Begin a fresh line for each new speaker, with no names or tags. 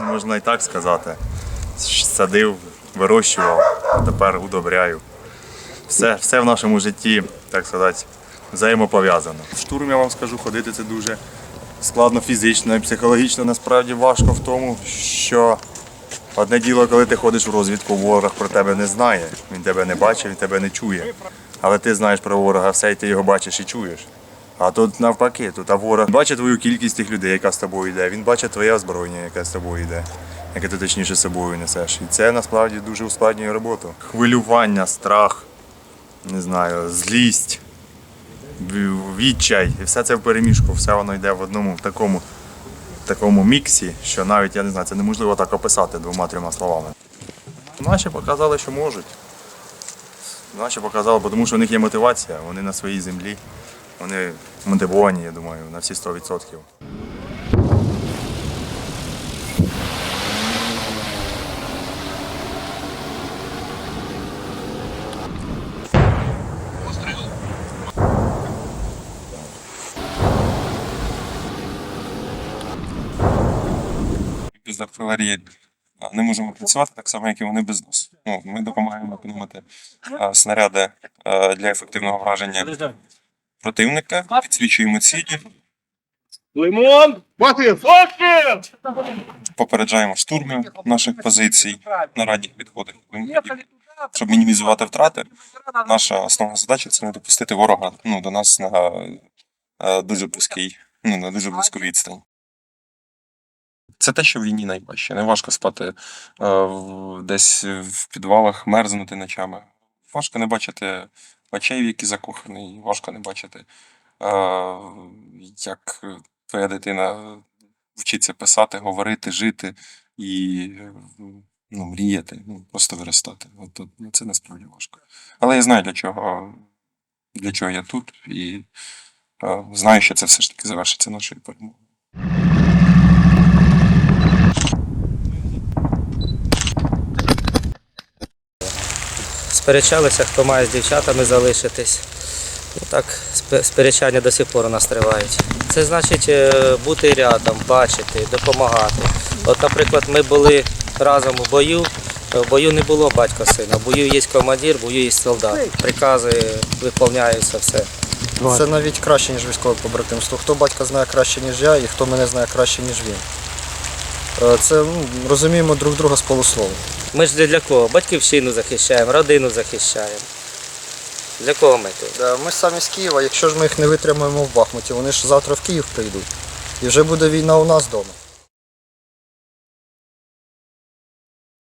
Можна і так сказати. Садив, вирощував, тепер удобряю. Все, все в нашому житті, так сказати, взаємопов'язано. Штурм я вам скажу, ходити це дуже складно фізично і психологічно. Насправді важко в тому, що одне діло, коли ти ходиш в розвідку, ворог про тебе не знає. Він тебе не бачить, він тебе не чує. Але ти знаєш про ворога все, і ти його бачиш і чуєш. А тут навпаки, тут а ворог бачить твою кількість тих людей, яка з тобою йде. Він бачить твоє озброєння, яке з тобою йде, яке ти точніше з собою несеш. І це насправді дуже ускладнює роботу. Хвилювання, страх, не знаю, злість, відчай. І все це в переміжку, все воно йде в одному такому, такому міксі, що навіть я не знаю, це неможливо так описати двома-трьома словами. Наші показали, що можуть. Наші показали, тому що в них є мотивація, вони на своїй землі. Вони мотивовані, я думаю, на всі 100%.
без артилерії не можемо працювати так само, як і вони без нас. Ну, ми допомагаємо економити а, снаряди для ефективного враження противника, підсвічуємо цілі,
Лимон!
Попереджаємо штурми наших позицій на ранніх підходах. Щоб мінімізувати втрати, наша основна задача це не допустити ворога ну, до нас на е, дуже близький, ну, на дуже близьку відстань. Це те, що в війні найважче. Не важко спати е, в- десь в підвалах, мерзнути ночами. Важко не бачити очей, в які закоханий, важко не бачити, е, як твоя дитина вчиться писати, говорити, жити і ну, мріяти, ну, просто виростати. От, от, ну, це насправді важко. Але я знаю, для чого, для чого я тут, і е, знаю, що це все ж таки завершиться нашою перемогою.
Сперечалися, хто має з дівчатами залишитись. Ну так, сперечання до сих пор у нас тривають. Це значить е, бути рядом, бачити, допомагати. От, наприклад, ми були разом у бою. е, В бою не було батька сина. В бою є командир, в бою є солдат. Прикази виконуються все.
Це навіть краще, ніж військове побратимство. Хто батька знає краще, ніж я, і хто мене знає краще, ніж він. Е, Це ну, розуміємо друг друга з полуслова.
Ми ж для- для кого? Батьківщину захищаємо, родину захищаємо. Для кого ми тут?
Да, Ми самі з Києва, якщо ж ми їх не витримаємо в Бахмуті, вони ж завтра в Київ прийдуть. І вже буде війна у нас вдома.